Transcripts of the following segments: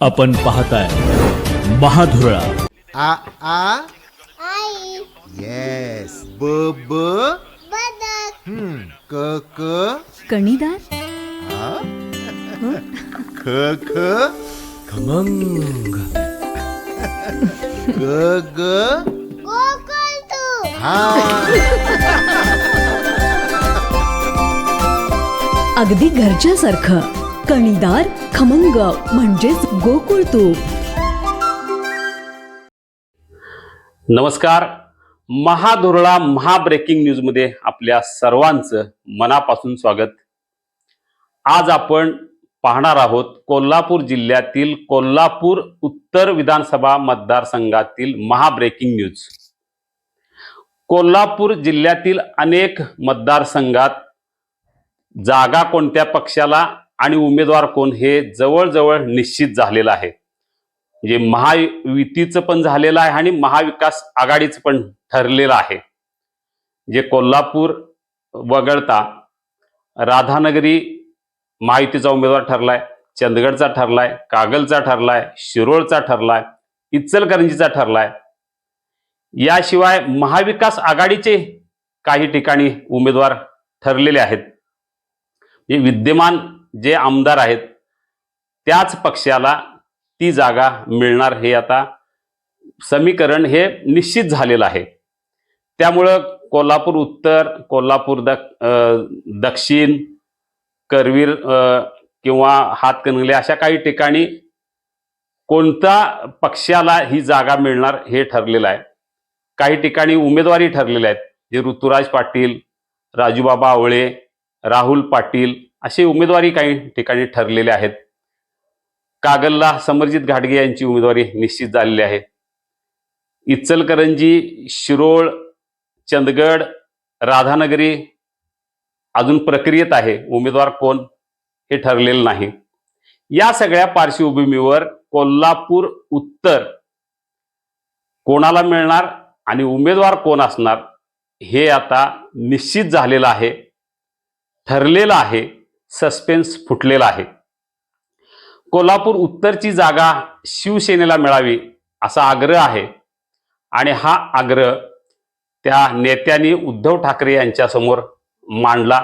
आपण पाहताय महाधुरळा. आ आ? आई. येस ब ब? बदक. हम्म. क क? कणीदार ख ख? खमंग. ग ग? तू. हा. अगदी घरच्यासारखं. कणीदार खमंग म्हणजेच गोकुळ तूप. नमस्कार. महाधुरळा महाब्रेकिंग न्यूजमध्ये आपल्या सर्वांचं मनापासून स्वागत. आज आपण पाहणार आहोत कोल्हापूर जिल्ह्यातील कोल्हापूर उत्तर विधानसभा मतदारसंघातील महाब्रेकिंग न्यूज कोल्हापूर जिल्ह्यातील अनेक मतदारसंघात जागा कोणत्या पक्षाला आणि उमेदवार कोण हे जवळजवळ निश्चित झालेलं आहे. म्हणजे महायुतीचं पण झालेलं आहे आणि महाविकास आघाडीचं पण ठरलेलं आहे. जे कोल्हापूर वगळता राधानगरी महायुतीचा उमेदवार ठरलाय चंदगडचा ठरलाय कागलचा ठरलाय शिरोळचा ठरलाय इचलकरंजीचा ठरलाय. याशिवाय महाविकास आघाडीचे काही ठिकाणी उमेदवार ठरलेले आहेत. जे विद्यमान जे आमदार आहेत त्याच पक्षाला ती जागा मिळणार हे आता समीकरण हे निश्चित झालेलं आहे. त्यामुळं कोल्हापूर उत्तर कोल्हापूर द दक्षिण करवीर किंवा हातकणंगले अशा काही ठिकाणी कोणता पक्षाला ही जागा मिळणार हे ठरलेलं आहे. काही ठिकाणी उमेदवारी ठरलेल्या आहेत जे ऋतुराज पाटील राजूबाबा आवळे राहुल पाटील अशी उमेदवारी काही ठिकाणी ठरलेले आहेत. कागलला समरजित घाटगे यांची उमेदवारी निश्चित झालेली आहे. इचलकरंजी शिरोळ चंदगड राधानगरी अजून प्रक्रियेत आहे. उमेदवार कोण हे ठरलेलं नाही. या सगळ्या पार्श्वभूमीवर कोल्हापूर उत्तर कोणाला मिळणार आणि उमेदवार कोण असणार हे आता निश्चित झालेलं आहे. ठरलेलं आहे. सस्पेन्स फुटलेला आहे. कोल्हापूर उत्तरची जागा शिवसेनेला मिळावी असा आग्रह आहे. आणि हा आग्रह त्या नेत्यांनी उद्धव ठाकरे यांच्यासमोर मांडला.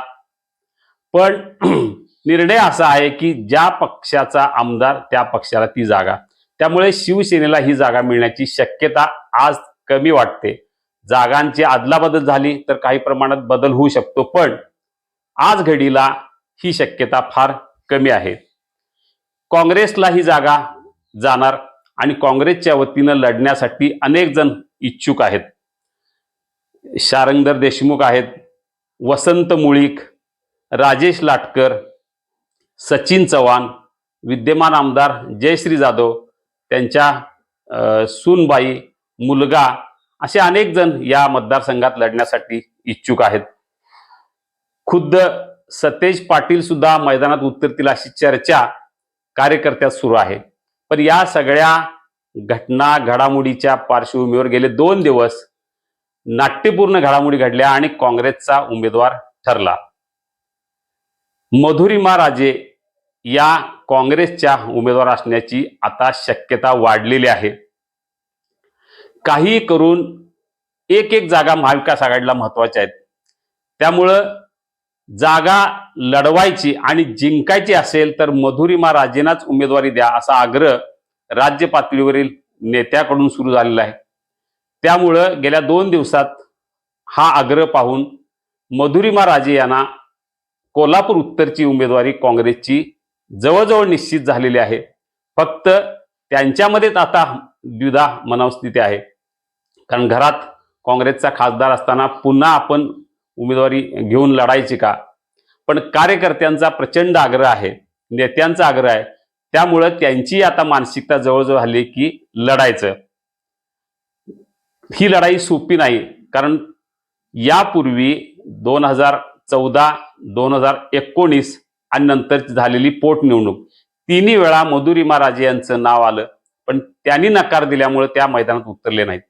पण निर्णय असा आहे की ज्या पक्षाचा आमदार त्या पक्षाला ती जागा. त्यामुळे शिवसेनेला ही जागा मिळण्याची शक्यता आज कमी वाटते. जागांची आदलाबदल झाली तर काही प्रमाणात बदल होऊ शकतो. पण आज घडीला ही शक्यता फार कमी आहे. काँग्रेसला ही जागा जाणार आणि काँग्रेसच्या वतीनं लढण्यासाठी अनेक जण इच्छुक आहेत. शारंगधर देशमुख आहेत वसंत मुळीक राजेश लाटकर सचिन चव्हाण विद्यमान आमदार जयश्री जाधव त्यांच्या सूनबाई मुलगा असे अनेक जण या मतदारसंघात लढण्यासाठी इच्छुक आहेत. खुद्द सतेज पाटील सुद्धा मैदानात उतरतील अशी चर्चा कार्यकर्त्यात सुरू आहे. पण या सगळ्या घटना घडामोडीच्या पार्श्वभूमीवर गेले दोन दिवस नाट्यपूर्ण घडामोडी घडल्या आणि काँग्रेसचा उमेदवार ठरला. मधुरिमा राजे या काँग्रेसच्या उमेदवार असण्याची आता शक्यता वाढलेली आहे. काही करून एक एक जागा महाविकास आघाडीला महत्त्वाच्या आहेत. त्यामुळं जागा लढवायची आणि जिंकायची असेल तर मधुरिमा राजेंनाच उमेदवारी द्या असा आग्रह राज्य पातळीवरील नेत्याकडून सुरू झालेला आहे. त्यामुळं गेल्या दोन दिवसात हा आग्रह पाहून मधुरिमा राजे यांना कोल्हापूर उत्तरची उमेदवारी काँग्रेसची जवळजवळ निश्चित झालेली आहे. फक्त त्यांच्यामध्येच आता द्विधा मनावस्थिती आहे. कारण घरात काँग्रेसचा खासदार असताना पुन्हा आपण उमेदवारी घेऊन लढायची का? पण कार्यकर्त्यांचा प्रचंड आग्रह आहे नेत्यांचा आग्रह आहे. त्यामुळं त्यांची आता मानसिकता जवळजवळ झाली की लढायचं. ही लढाई सोपी नाही कारण यापूर्वी दोन हजार चौदा दोन हजार एकोणीस आणि नंतर झालेली पोटनिवडणूक तिन्ही वेळा मधुरी राजे यांचं नाव आलं पण त्यांनी नकार दिल्यामुळे त्या मैदानात उतरले नाहीत.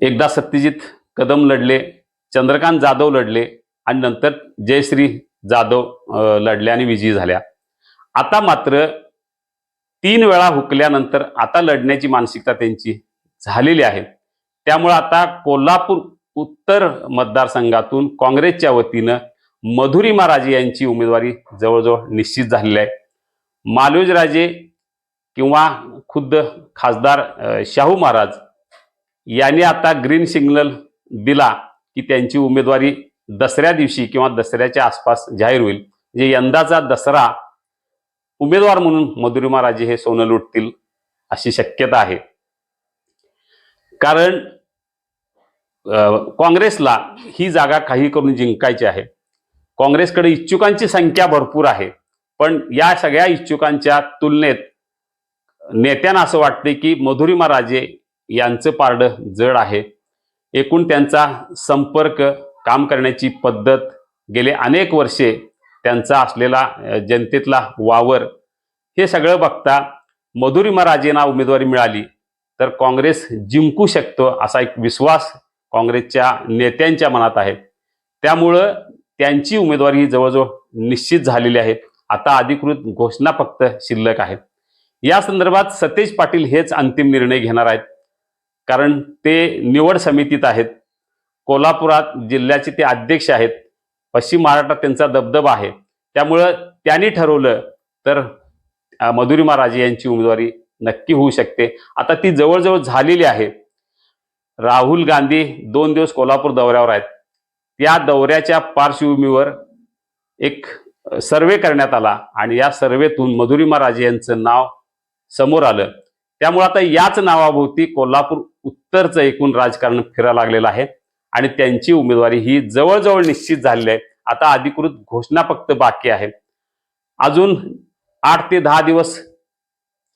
एकदा सत्यजित कदम लढले चंद्रकांत जाधव लढले आणि नंतर जयश्री जाधव लढल्या आणि विजयी झाल्या. आता मात्र तीन वेळा हुकल्यानंतर आता लढण्याची मानसिकता त्यांची झालेली आहे. त्यामुळे आता कोल्हापूर उत्तर मतदारसंघातून काँग्रेसच्या वतीनं मधुरिमा राजे यांची उमेदवारी जवळजवळ निश्चित झालेली आहे. मालोज राजे किंवा खुद्द खासदार शाहू महाराज यांनी आता ग्रीन सिग्नल दिला. की त्यांची उमेदवारी दसऱ्या दिवशी किंवा दसऱ्याच्या आसपास जाहीर होईल. म्हणजे यंदाचा दसरा उमेदवार म्हणून मधुरिमा राजे हे सोनं लुटतील अशी शक्यता आहे. कारण काँग्रेसला ही जागा काही करून जिंकायची आहे. काँग्रेसकडे इच्छुकांची संख्या भरपूर आहे. पण या सगळ्या इच्छुकांच्या तुलनेत नेत्यांना असं वाटते की मधुरिमा राजे यांचं पारडं जड आहे. एकूण त्यांचा संपर्क काम करण्याची पद्धत गेले अनेक वर्षे त्यांचा असलेला जनतेतला वावर हे सगळं बघता मधुरिमा राजेंना उमेदवारी मिळाली. तर काँग्रेस जिंकू शकतो असा एक विश्वास काँग्रेसच्या नेत्यांच्या मनात आहे. त्यामुळं त्यांची उमेदवारी ही जवळजवळ निश्चित झालेली आहे. आता अधिकृत घोषणा फक्त शिल्लक आहेत या संदर्भात सतेज पाटील हेच अंतिम निर्णय घेणार आहेत. कारण ते निवड समितीत आहेत. कोल्हापुरात जिल्ह्याचे ते अध्यक्ष आहेत. पश्चिम महाराष्ट्रात त्यांचा दबदबा आहे. त्यामुळं त्यांनी ठरवलं तर अ, मधुरिमा राजे यांची उमेदवारी नक्की होऊ शकते. आता ती जवळजवळ झालेली आहे. राहुल गांधी दोन दिवस कोल्हापूर दौऱ्यावर आहेत. त्या दौऱ्याच्या पार्श्वभूमीवर एक सर्वे करण्यात आला आणि या सर्वेतून मधुरिमा राजे यांचं नाव समोर आलं. त्यामुळे आता याच नावाभोवती कोल्हापूर उत्तरचं एकूण राजकारण फिरा लागलेलं आहे. आणि त्यांची उमेदवारी ही जवळजवळ निश्चित झालेली आहे. आता अधिकृत घोषणा फक्त बाकी आहे. अजून आठ ते दहा दिवस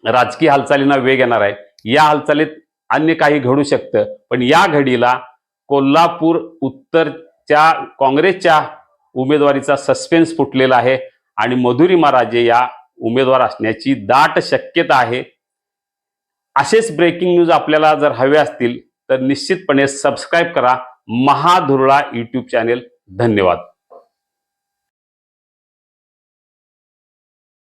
राजकीय हालचालींना वेग येणार आहे. या हालचालीत अन्य काही घडू शकतं. पण या घडीला कोल्हापूर उत्तरच्या काँग्रेसच्या उमेदवारीचा सस्पेन्स फुटलेला आहे. आणि मधुरिमा राजे या उमेदवार असण्याची दाट शक्यता आहे. असेच ब्रेकिंग न्यूज आपल्याला जर हवे असतील तर निश्चितपणे सबस्क्राईब करा. महाधुरळा यूट्यूब चॅनेल धन्यवाद.